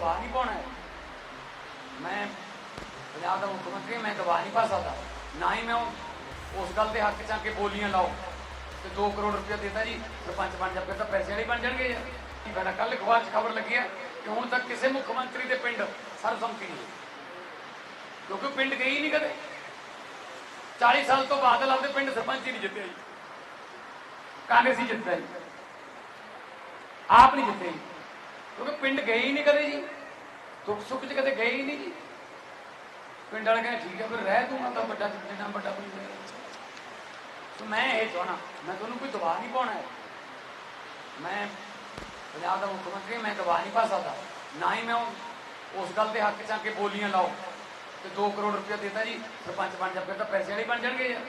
ਦਬਾਅ ਨਹੀਂ ਪਾਉਣਾ ਹੈ। ਮੈਂ ਪੰਜਾਬ ਦਾ ਮੁੱਖ ਮੰਤਰੀ, ਮੈਂ ਦਬਾਅ ਨਹੀਂ ਪਾ ਸਕਦਾ। ਨਾ ਹੀ ਮੈਂ ਉਹ- ਉਸ ਗੱਲ ਦੇ ਹੱਕ ਚ ਆ ਕੇ ਬੋਲੀਆਂ ਲਾਓ। ਤੇ 2 ਕਰੋੜ ਰੁਪਏ ਦੇਤਾ ਜੀ। ਸਰਪੰਚ ਬਣ ਜਾ ਫਿਰ ਤਾਂ ਪੈਸੇ ਵਾਲੇ ਬਣ ਜਾਣਗੇ ਯਾਰ। ਕੀ ਫਾਇਦਾ ਕੱਲ ਅਖਬਾਰ 'ਚ ਖਬਰ ਲੱਗੀ ਹੈ ਕਿ ਹੁਣ ਤੱਕ ਕਿਸੇ ਮੁੱਖ ਮੰਤਰੀ ਦੇ ਪਿੰਡ ਸਰਬਸੰਮਤੀ ਨਹੀਂ ਕਿਉਂਕਿ ਪਿੰਡ ਗਈ ਨਹੀਂ ਕਦੇ। 40 ਸਾਲ ਤੋਂ ਬਾਦਲ ਆਪਦੇ ਪਿੰਡ ਸਰਪੰਚ ਹੀ ਨਹੀਂ ਜਿੱਤਿਆ ਜੀ। ਕਾਂਗਰਸੀ ਜਿੱਤਿਆ ਜੀ। ਆਪ ਨਹੀਂ ਜਿੱਤੇ ਜੀ। ਕਿਉਂਕਿ ਪਿੰਡ ਗਏ ਹੀ ਨਹੀਂ ਕਦੇ ਜੀ। ਦੁੱਖ ਸੁੱਖ 'ਚ ਕਦੇ ਗਏ ਹੀ ਨਹੀਂ ਜੀ। ਪਿੰਡ ਵਾਲੇ ਕਹਿੰਦੇ ਠੀਕ ਹੈ, ਫਿਰ ਰਹਿ ਤੂੰ ਤਾਂ ਵੱਡਾ ਜਿੰਨਾ ਵੱਡਾ ਕੋਈ ਨਹੀਂ ਸੋ ਮੈਂ ਇਹ ਚਾਹਣਾ ਮੈਂ ਤੁਹਾਨੂੰ ਕੋਈ ਦਬਾਅ ਨਹੀਂ ਪਾਉਣਾ ਹੈ। ਮੈਂ ਪੰਜਾਬ ਦਾ ਮੁੱਖ ਮੰਤਰੀ, ਮੈਂ ਦਬਾਅ ਨਹੀਂ ਪਾ ਸਕਦਾ। ਨਾ ਹੀ ਮੈਂ ਉਹ- ਉਸ ਗੱਲ ਦੇ ਹੱਕ ਚ ਆ ਕੇ ਬੋਲੀਆਂ ਲਾਓ। ਤੇ 2 ਕਰੋੜ ਰੁਪਏ ਦੇਤਾ ਜੀ, ਸਰਪੰਚ ਬਣ ਜਾ, ਫਿਰ ਤਾਂ ਪੈਸੇ ਵਾਲੇ ਬਣ ਜਾਣਗੇ ਯਾਰ।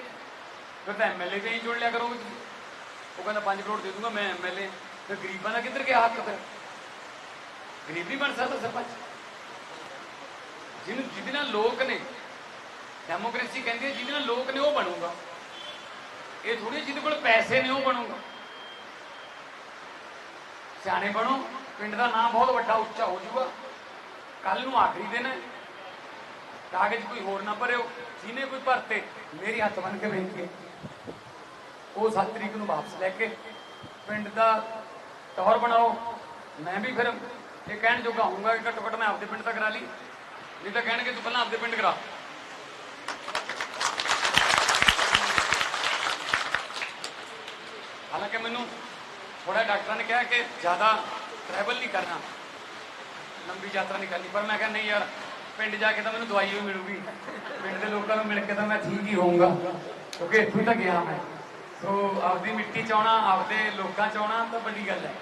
ਫਿਰ ਤਾਂ ਐਮਐਲਏ ਤੇ ਹੀ ਜੁੜ ਲਿਆ ਕਰੋਗੇ ਤੁਸੀਂ। ਉਹ ਕਹਿੰਦਾ 5 ਕਰੋੜ ਦੇ ਦੂੰਗਾ, ਮੈਂ ਐਮਐਲਏ ਫਿਰ ਗਰੀਬਾਂ ਦਾ ਕਿੱਧਰ ਗਿਆ ਹੱਕ ਫਿਰ? ਗਰੀਬੀ ਬਣ ਸਕਦਾ ਸਰਪੰਚ। ਜਿਹਨੂੰ ਜਿਹਦੇ ਨਾਲ ਲੋਕ ਨੇ ਡੈਮੋਕ੍ਰੇਸੀ ਕਹਿੰਦੀ ਹੈ ਜਿਹਦੇ ਨਾਲ ਲੋਕ ਨੇ ਉਹ ਬਣੂਗਾ। ਇਹ ਥੋੜੀ ਜਿਹਦੇ ਕੋਲ ਪੈਸੇ ਨੇ, ਉਹ ਬਣੂਗਾ। ਸਿਆਣੇ ਬਣੋ, ਪਿੰਡ ਦਾ ਨਾਮ ਬਹੁਤ ਵੱਡਾ ਉੱਚਾ ਹੋ ਜਾਊਗਾ। ਕੱਲ ਨੂੰ ਆਖਰੀ ਦਿਨ ਹੈ। ਕਾਗਜ਼ ਕੋਈ ਹੋਰ ਨਾ ਭਰਿਓ, ਜਿਹਨੇ ਕੋਈ ਭਰਤੇ, ਮੇਰੀ ਹੱਥ ਬੰਨ ਕੇ ਬੇਨਤੀ ਹੈ ਉਹ 7 ਤਰੀਕ ਨੂੰ ਵਾਪਸ ਲੈ ਕੇ ਪਿੰਡ ਦਾ ਟੌਰ ਬਣਾਓ। ਮੈਂ ਵੀ ਫਿਰ ਇਹ ਕਹਿਣ ਜੋਗਾ ਹੋਊਗਾ ਕਿ ਘੱਟੋ ਘੱਟ ਮੈਂ ਆਪਦੇ ਪਿੰਡ ਤੱਕ ਕਰਾ ਲਈ। ਨਹੀਂ ਤਾਂ ਕਹਿਣਗੇ ਤੂੰ ਪਹਿਲਾਂ ਆਪਦੇ ਪਿੰਡ ਕਰਾ। ਹਾਲਾਂਕਿ ਮੈਨੂੰ ਥੋੜਾ ਡਾਕਟਰਾਂ ਨੇ ਕਿਹਾ ਕਿ ਜ਼ਿਆਦਾ ਟਰੈਵਲ ਨਹੀਂ ਕਰਨਾ। ਲੰਬੀ ਯਾਤਰਾ ਨਹੀਂ ਕਰਨੀ। ਪਰ ਮੈਂ ਕਿਹਾ ਨਹੀਂ ਯਾਰ, ਪਿੰਡ ਜਾ ਕੇ ਤਾਂ ਮੈਨੂੰ ਦਵਾਈ ਵੀ ਮਿਲੂਗੀ। ਪਿੰਡ ਦੇ ਲੋਕਾਂ ਨੂੰ ਮਿਲ ਕੇ ਤਾਂ ਮੈਂ ਠੀਕ ਹੀ ਹੋਊਂਗਾ। ਕਿਉਂਕਿ ਇੱਥੋਂ ਹੀ ਤਾਂ ਗਿਆ ਮੈਂ। ਸੋ ਆਪਦੀ ਮਿੱਟੀ ਚ ਆਉਣਾ, ਆਪਦੇ ਲੋਕਾਂ ਚ ਆਉਣਾ ਤਾਂ ਵੱਡੀ ਗੱਲ ਹੈ।